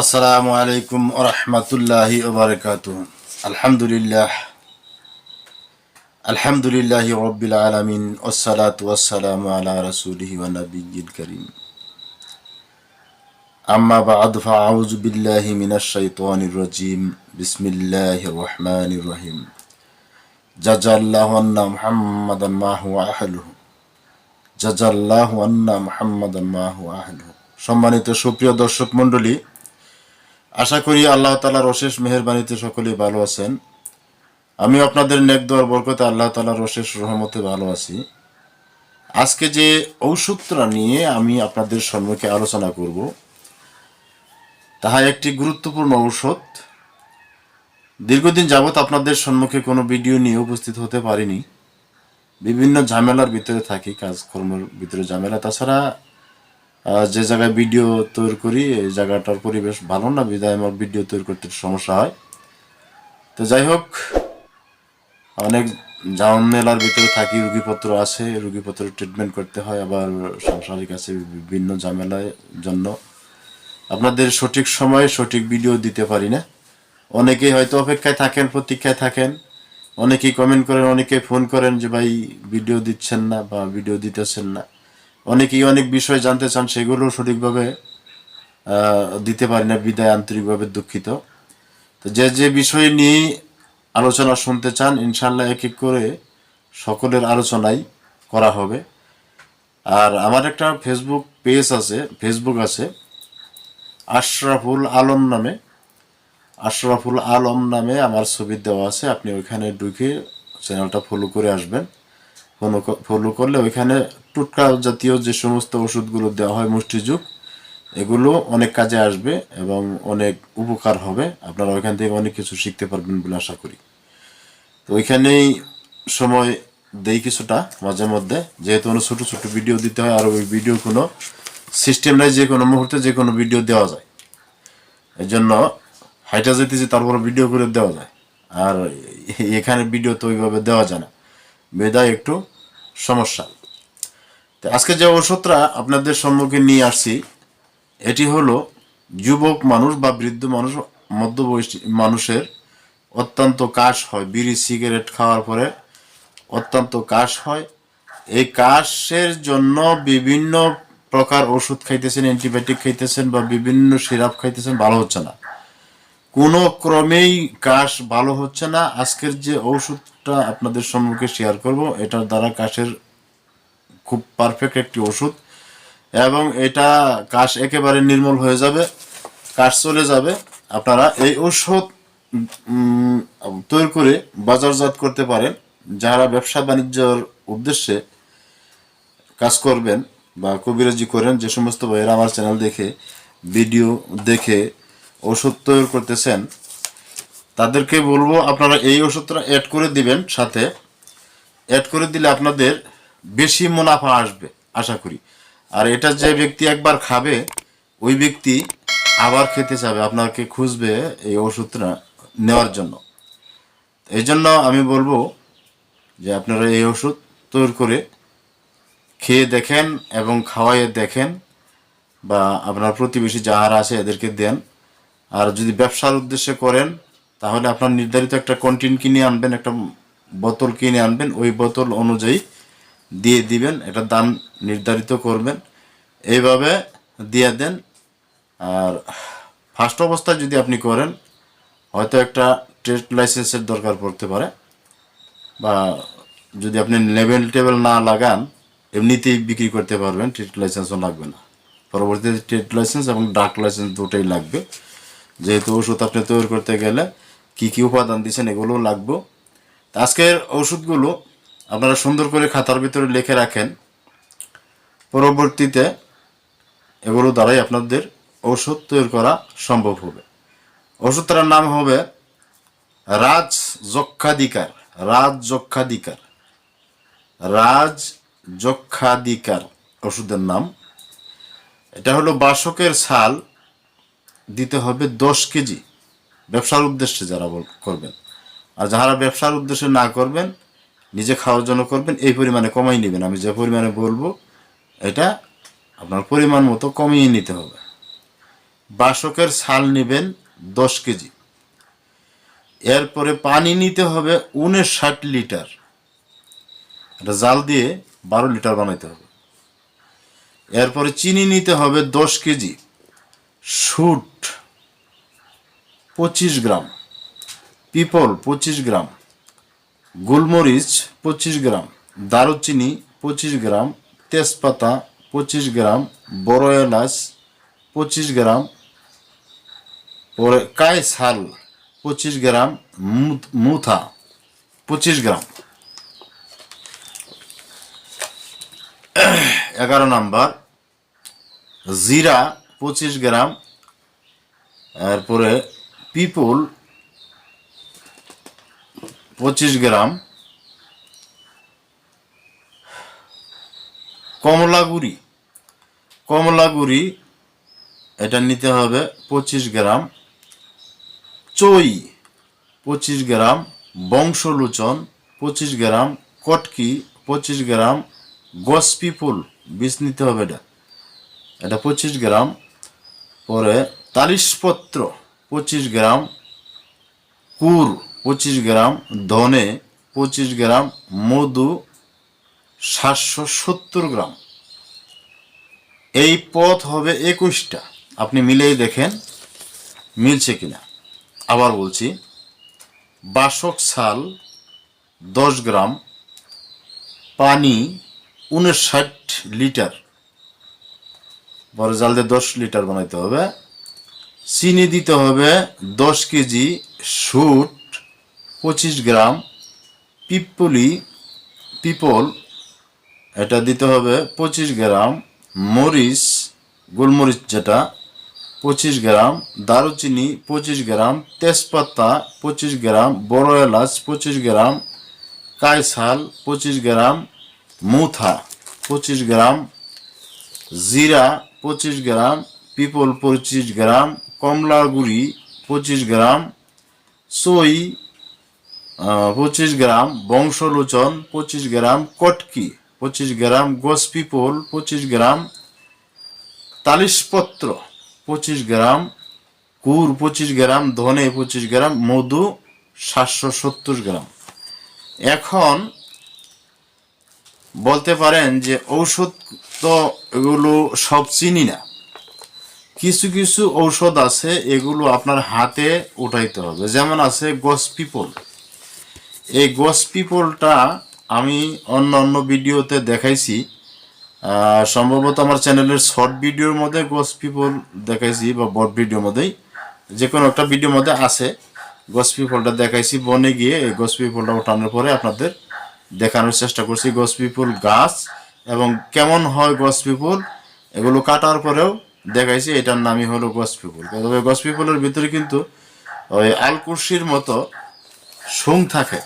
আসসালামু আলাইকুম রহমতুল্লাহি আলহামদুলিল্লাহ। আলহামদুলিল্লাহ রব্বিল আলমিন ওসালাত ওয়াসালাম আলা করিম। আম্মা বা'দ রহমানির রহিম। সম্মানিত সুপ্রিয় দর্শক মণ্ডলী আশা করি আল্লাহ তালার অশেষ মেহরবানিতে সকলেই ভালো আছেন। আমি আপনাদের নেক দোয়ার বরকতে আল্লাহ তালার অশেষ রহমতে ভালো আছি। আজকে যে ঔষধটা নিয়ে আমি আপনাদের সম্মুখে আলোচনা করব, তাহা একটি গুরুত্বপূর্ণ ঔষধ। দীর্ঘদিন যাবৎ আপনাদের সম্মুখে কোনো ভিডিও নিয়ে উপস্থিত হতে পারিনি। বিভিন্ন ঝামেলার ভিতরে থাকি, কাজকর্মের ভিতরে ঝামেলা। তাছাড়া যে জায়গায় ভিডিও তৈরি করি, এই জায়গাটার পরিবেশ ভালো না, বিদায় আমার ভিডিও তৈরি করতে সমস্যা হয়। তো যাই হোক, অনেক ঝামেলার ভিতরে থাকি, রুগীপত্র আছে, রুগীপত্র ট্রিটমেন্ট করতে হয়, আবার সাংসারিক আছে বিভিন্ন ঝামেলার জন্য। আপনাদের সঠিক সময়ে সঠিক ভিডিও দিতে পারি না। অনেকেই হয়তো অপেক্ষায় থাকেন, প্রতীক্ষায় থাকেন। অনেকেই কমেন্ট করেন, অনেকেই ফোন করেন যে, ভাই ভিডিও দিচ্ছেন না বা ভিডিও দিতেছেন না। অনেকেই অনেক বিষয় জানতে চান সেগুলো সঠিকভাবে দিতে পারি না, বিদায় আন্তরিকভাবে দুঃখিত। তো যে যে বিষয় নিয়ে আলোচনা শুনতে চান ইনশাল্লাহ এক এক করে সকলের আলোচনাই করা হবে। আর আমার একটা ফেসবুক পেজ আছে ফেসবুক আছে, আশরাফুল আলম নামে। আশরাফুল আলম নামে আমার ছবি দেওয়া আছে, আপনি ওইখানে ঢুকে চ্যানেলটা ফলো করে আসবেন। ফলো করলে ওইখানে টুটকা জাতীয় যে সমস্ত ওষুধগুলো দেওয়া হয় মুষ্টিযুগ, এগুলো অনেক কাজে আসবে এবং অনেক উপকার হবে। আপনারা ওইখান থেকে অনেক কিছু শিখতে পারবেন বলে আশা করি। তো ওইখানেই সময় দেই কিছুটা মাঝে মধ্যে। যেহেতু অনেক ছোটো ছোটো ভিডিও দিতে হয়, আর ওই ভিডিও কোনো সিস্টেম নাই, যে কোনো মুহূর্তে যে কোনো ভিডিও দেওয়া যায়। এই জন্য হাইটা যেতেছি তারপর ভিডিও করে দেওয়া যায়। আর এখানে ভিডিও তো ওইভাবে দেওয়া যায় না। বেদায় একটু সমস্যা। আজকে যে ওষুধটা আপনাদের সম্মুখে নিয়ে আসছি, এটি হলো যুবক মানুষ বা বৃদ্ধ মানুষ, মধ্যবয়সী মানুষের অত্যন্ত কাশ হয়। বিড়ি, সিগারেট খাওয়ার পরে অত্যন্ত কাশ হয়। এই কাশের জন্য বিভিন্ন প্রকার ওষুধ খাইতেছেন, অ্যান্টিবায়োটিক খাইতেছেন বা বিভিন্ন সিরাপ খাইতেছেন, ভালো হচ্ছে না। কোনো ক্রমেই কাশ ভালো হচ্ছে না। আজকের যে ওষুধটা আপনাদের সম্মুখে শেয়ার করব, এটার দ্বারা কাশের খুব পারফেক্ট একটি ওষুধ। এবং এটা কাশ একেবারে নির্মূল হয়ে যাবে, কাশ চলে যাবে। আপনারা এই ওষুধ তৈরি করে বাজারজাত করতে পারেন। যারা ব্যবসা বাণিজ্যর উদ্দেশ্যে কাজ করবেন বা কবিরাজি করেন, যে সমস্ত ভাইয়েরা আমার চ্যানেল দেখে ভিডিও দেখে ওষুধ তৈরি করতেছেন, তাদেরকে বলব আপনারা এই ওষুধটা অ্যাড করে দিবেন সাথে। অ্যাড করে দিলে আপনাদের বেশি মুনাফা আসবে, আশা করি। আর এটা যে ব্যক্তি একবার খাবে, ওই ব্যক্তি আবার খেতে চাবে, আপনাকে খুঁজবে এই ওষুধটা নেওয়ার জন্য। এই জন্য আমি বলব যে আপনারা এই ওষুধ তৈরি করে খেয়ে দেখেন এবং খাওয়াইয়ে দেখেন বা আপনার প্রতিবেশী যাহারা আছে এদেরকে দেন। আর যদি ব্যবসার উদ্দেশ্যে করেন, তাহলে আপনার নির্ধারিত একটা কন্টিন কিনে আনবেন, একটা বোতল কিনে আনবেন। ওই বোতল অনুযায়ী দিয়ে দিবেন, এটা দাম নির্ধারিত করবেন। এইভাবে দিয়ে দেন। আর ফার্স্ট অবস্থায় যদি আপনি করেন, হয়তো একটা ট্রেড লাইসেন্সের দরকার পড়তে পারে। বা যদি আপনি লেভেল টেবিল না লাগান, এমনিতেই বিক্রি করতে পারবেন ট্রেড লাইসেন্সও লাগবে না। পরবর্তীতে ট্রেড লাইসেন্স এবং ডাক লাইসেন্স দুটোই লাগবে। যেহেতু ওষুধ আপনি তৈরি করতে গেলে কি কি উপাদান দিচ্ছেন এগুলোও লাগবে। আজকের ওষুধগুলো আপনারা সুন্দর করে খাতার ভিতরে লিখে রাখেন। পরবর্তীতে এগুলো দ্বারাই আপনাদের ওষুধ তৈরি করা সম্ভব হবে। ওষুধটার নাম হবে রাজ যক্ষাধিকার রাজ যক্ষাধিকার। রাজ যক্ষাধিকার ওষুধের নাম। এটা হলো বাসকের ছাল, দিতে হবে দশ কেজি। ব্যবসার উদ্দেশ্যে যারা করবেন। আর যারা ব্যবসার উদ্দেশ্যে না করবেন নিজে খাওয়ার জন্য করবেন, এই পরিমাণে কমাই নেবেন। আমি যে পরিমাণে বলব, এটা আপনার পরিমাণ মতো কমিয়ে নিতে হবে। বাসকের ছাল নেবেন দশ কেজি। এরপরে পানি নিতে হবে উনষাট লিটার। এটা জাল দিয়ে বারো লিটার বানাইতে হবে। এরপরে চিনি নিতে হবে দশ কেজি। শুট পঁচিশ গ্রাম। পিপল পঁচিশ গ্রাম। গোলমরিচ পঁচিশ গ্রাম, দারুচিনি পঁচিশ গ্রাম, তেজপাতা পঁচিশ গ্রাম, বড় এলাচ পঁচিশ গ্রাম, পরে কায় ছাল পঁচিশ গ্রাম মুথা পঁচিশ গ্রাম। এগারো নাম্বার, জিরা পঁচিশ গ্রাম, এরপরে পিপুল পঁচিশ গ্রাম কমলা গুড়ি। কমলা গুড়ি, এটা নিতে হবে পঁচিশ গ্রাম। চই, পঁচিশ গ্রাম। বংশলোচন, পঁচিশ গ্রাম। কটকি, পঁচিশ গ্রাম। গসপি ফুল, বীজ নিতে হবে এটা। এটা পঁচিশ গ্রাম। পরে তালিশপত্র, পঁচিশ গ্রাম। কুর পঁচিশ গ্রাম ধনে, পঁচিশ গ্রাম মধু, সাতশো সত্তর গ্রাম। এই পথ হবে একুশটা। আপনি মিলেই দেখেন, মিলছে কিনা। আবার বলছি, বাসক ছাল দশ গ্রাম, পানি উনষাট লিটার। বড় জাল দিয়ে দশ লিটার বানাইতে হবে। চিনি দিতে হবে দশ কেজি শুট পঁচিশ গ্রাম পিপলি পিপল এটা দিতে হবে পঁচিশ গ্রাম মরিচ গোলমরিচ যেটা পঁচিশ গ্রাম দারুচিনি পঁচিশ গ্রাম তেজপাতা পঁচিশ গ্রাম বড় এলাচ পঁচিশ গ্রাম কায়সাল পঁচিশ গ্রাম মুথা পঁচিশ গ্রাম জিরা পঁচিশ গ্রাম পিপল পঁচিশ গ্রাম কমলা গুড়ি পঁচিশ গ্রাম সই পঁচিশ গ্রাম বংশলোচন, পঁচিশ গ্রাম কটকি, পঁচিশ গ্রাম গোস পিপল পঁচিশ গ্রাম তালিশপত্র, পঁচিশ গ্রাম কুর পঁচিশ গ্রাম ধনে, পঁচিশ গ্রাম মধু, সাতশো সত্তর গ্রাম। এখন বলতে পারেন যে ঔষধ তো এগুলো সব চিনি না। কিছু কিছু ঔষধ আছে, এগুলো আপনার হাতে উঠাইতে হবে। যেমন আছে গস পিপল এই গস পিপলটা আমি অন্য অন্য ভিডিওতে দেখাইছি। সম্ভবত আমার চ্যানেলের শর্ট ভিডিওর মধ্যে গস পিপল দেখাইছি বা বট ভিডিওর মধ্যেই। যে কোনো একটা ভিডিওর মধ্যে আছে। গস পিপলটা দেখাইছি বনে গিয়ে। এই গস পিপলটা ওঠানোর পরে আপনাদের দেখানোর চেষ্টা করছি গস পিপল গাছ এবং কেমন হয় গস পিপল এগুলো কাটার পরেও দেখাইছি। এটার নামই হলো গস পিপল তবে গস পিপলের ভিতরে কিন্তু ওই আলকুরসির মতো সুং থাকে।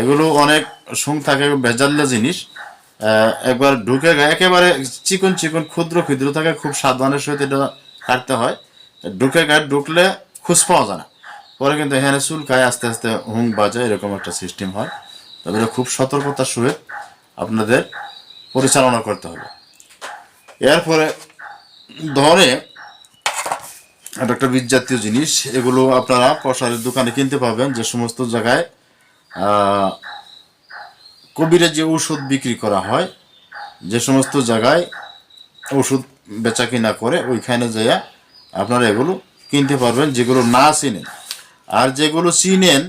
এগুলো অনেক সুং থাকে, ভেজাল্লা জিনিস। একবার ঢুকে একেবারে চিকন চিকন, ক্ষুদ্র ক্ষুদ্র থাকে, খুব সাবধানের সহিত এটা কাটতে হয়। ঢুকে গায়ে ঢুকলে খুঁজ পাওয়া যায় না। পরে কিন্তু এখানে চুলকায়, আস্তে আস্তে হুং বাজে, এরকম একটা সিস্টেম হয়। তবে এটা খুব সতর্কতার সহিত আপনাদের পরিচালনা করতে হবে। এরপরে ধরে এটা একটা জাতীয় জিনিস, এগুলো আপনারা কষারের দোকানে কিনতে পাবেন যে সমস্ত জায়গায় আহ, কবিরের যে ওষুধ বিক্রি করা হয় যে সমস্ত জায়গায় ওষুধ বেচা কিনা করে ওইখানে যাইয়া আপনারা এগুলো কিনতে পারবেন যেগুলো না চিনেন। আর যেগুলো চিনেন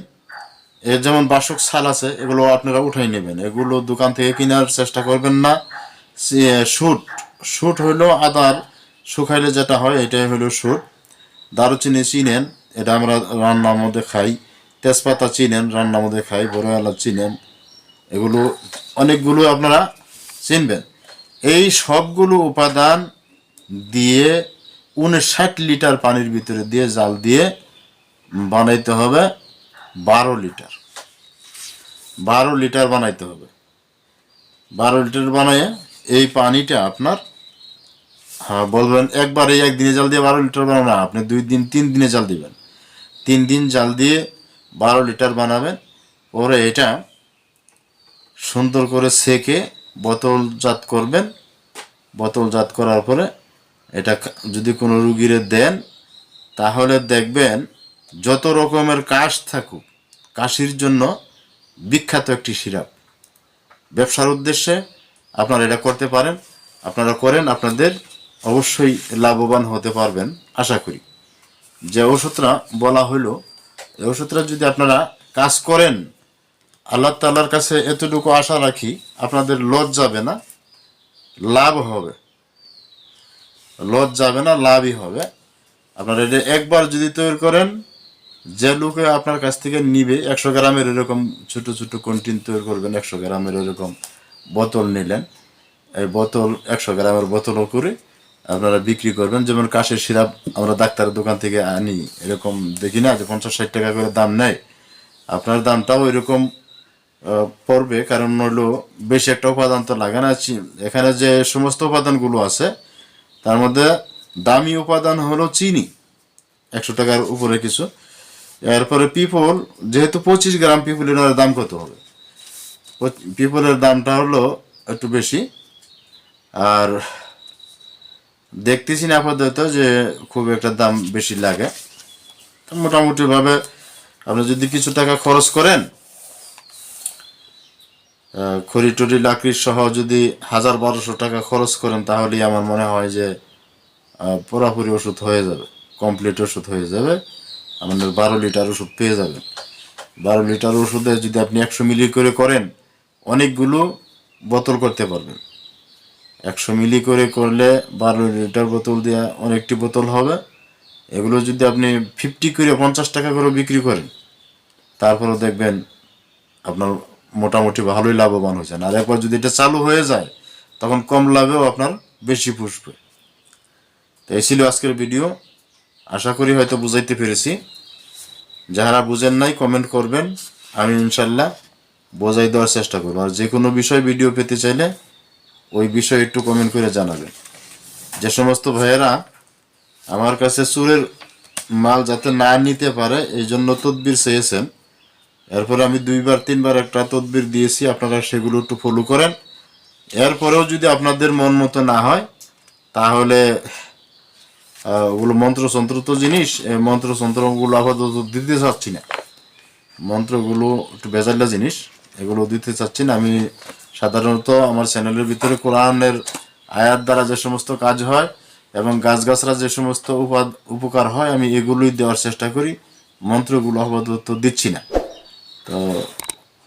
এর যেমন বাসক ছাল আছে এগুলো আপনারা উঠাই নেবেন। এগুলো দোকান থেকে কেনার চেষ্টা করবেন না। শুট শুট হইল আদার শুকাইলে যেটা হয় এটাই হলো শুট দারুচিনি চিনেন এটা আমরা রান্নার মধ্যে খাই। তেজপাতা চিনেন রান্নার মধ্যে খাই বড় এলাচ চিনেন, এগুলো অনেকগুলো আপনারা চিনবেন। এই সবগুলো উপাদান দিয়ে উনষাট লিটার পানির ভিতরে দিয়ে জাল দিয়ে বানাইতে হবে বারো লিটার। বারো লিটার বানাইতে হবে। বারো লিটার বানাইয়ে এই পানিটা আপনার হ্যাঁ বলবেন একবারে একদিনে জাল দিয়ে বারো লিটার বানাবেন না, আপনি দুই দিন, তিন দিনে জাল দিবেন। তিন দিন জাল দিয়ে বারো লিটার বানাবেন। পরে এটা সুন্দর করে সেকে বোতলজাত করবেন। বোতলজাত করার পরে এটা যদি কোনো রুগীরে দেন, তাহলে দেখবেন যত রকমের কাশ থাকুক, কাশির জন্য বিখ্যাত একটি সিরাপ। ব্যবসার উদ্দেশ্যে আপনারা এটা করতে পারেন। আপনারা করেন, আপনাদের অবশ্যই লাভবান হতে পারবেন, আশা করি। যে ওষুধটা বলা হলো এই ওষুধটা যদি আপনারা কাজ করেন, আল্লাহ তাল্লার কাছে এতটুকু আশা রাখি, আপনাদের লজ যাবে না, লাভ হবে। লজ যাবে না, লাভই হবে। আপনারা এটা একবার যদি তৈরি করেন, যে লোকে আপনার কাছ থেকে নিবে, একশো গ্রামের এরকম ছোট ছোট কন্টিন তৈরি করবেন, একশো গ্রামের এরকম বোতল নিলেন, এই বোতল, একশো গ্রামের বোতলও করে আপনারা বিক্রি করবেন। যেমন কাশের সিরাপ আমরা ডাক্তারের দোকান থেকে আনি, এরকম দেখি না যে পঞ্চাশ ষাট টাকা করে দাম নেয়। আপনার দামটাও এরকম পড়বে। কারণ হলো বেশি একটা উপাদান তো লাগে না এখানে যে সমস্ত উপাদানগুলো আছে, তার মধ্যে দামি উপাদান হলো চিনি, একশো টাকার উপরে কিছু। এরপরে পিপল, যেহেতু পঁচিশ গ্রাম পিপলের দাম কত হবে? পিপলের দামটা হলো একটু বেশি। আর দেখতেছি না আপাতত যে খুব একটা দাম বেশি লাগে। মোটামুটিভাবে আপনি যদি কিছু টাকা খরচ করেন খড়ি টড়ি, লাকড়ি সহ যদি হাজার বারোশো টাকা খরচ করেন, তাহলেই আমার মনে হয় যে পুরোপুরি ওষুধ হয়ে যাবে কমপ্লিট ওষুধ হয়ে যাবে। আমাদের বারো লিটার ওষুধ পেয়ে যাবেন। বারো লিটার ওষুধে যদি আপনি একশো মিলি করে করেন, অনেকগুলো বোতল করতে পারবেন। একশো মিলি করে করলে বারো লিটার বোতল দিয়ে অনেকটি বোতল হবে। এগুলো যদি আপনি ফিফটি করে পঞ্চাশ টাকা করে বিক্রি করেন, তারপরেও দেখবেন আপনার মোটামুটি ভালোই লাভবান হয়েছেন। আর একবার যদি এটা চালু হয়ে যায়, তখন কম লাভেও আপনার বেশি পুষবে। তো এই ছিল আজকের ভিডিও। আশা করি হয়তো বুঝাইতে পেরেছি। যারা বুঝেন নাই কমেন্ট করবেন। আমি ইনশাল্লাহ বোঝাই দেওয়ার চেষ্টা করব। আর যে কোনো বিষয় ভিডিও পেতে চাইলে ওই বিষয়ে একটু কমেন্ট করে জানাবেন যে সমস্ত ভাইয়েরা আমার কাছে চুরের মাল যাতে না নিতে পারে, এই জন্য তদবির চেয়েছেন। এরপরে আমি দুইবার, তিনবার একটা তদবির দিয়েছি, আপনারা সেগুলো একটু ফলো করেন। এরপরেও যদি আপনাদের মন মতো না হয়, তাহলে ওগুলো মন্ত্রতন্ত্র তো জিনিস মন্ত্রতন্ত্রগুলো আপাতত দিতে চাচ্ছি না। মন্ত্রগুলো একটু বেজাল্লা জিনিস। এগুলো দিতে চাচ্ছি না। আমি সাধারণত আমার চ্যানেলের ভিতরে কোরআনের আয়াত দ্বারা যে সমস্ত কাজ হয় এবং গাছগাছরা যে সমস্ত উপকার হয়, আমি এগুলোই দেওয়ার চেষ্টা করি। মন্ত্রগুলো আপাতত দিচ্ছি না। তো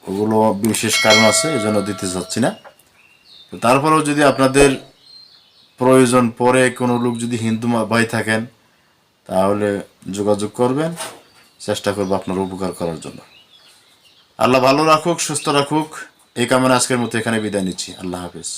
ওগুলো বিশেষ কারণ আছে এই জন্য দিতে চাচ্ছি না। তারপরেও যদি আপনাদের প্রয়োজন পরে কোনো লোক যদি হিন্দু ভাই থাকেন, তাহলে যোগাযোগ করবেন। চেষ্টা করব আপনার উপকার করার জন্য। আল্লাহ ভালো রাখুক সুস্থ রাখুক। এই কামনা আজকের মতো এখানে বিদায় নিচ্ছি। আল্লাহ হাফিজ।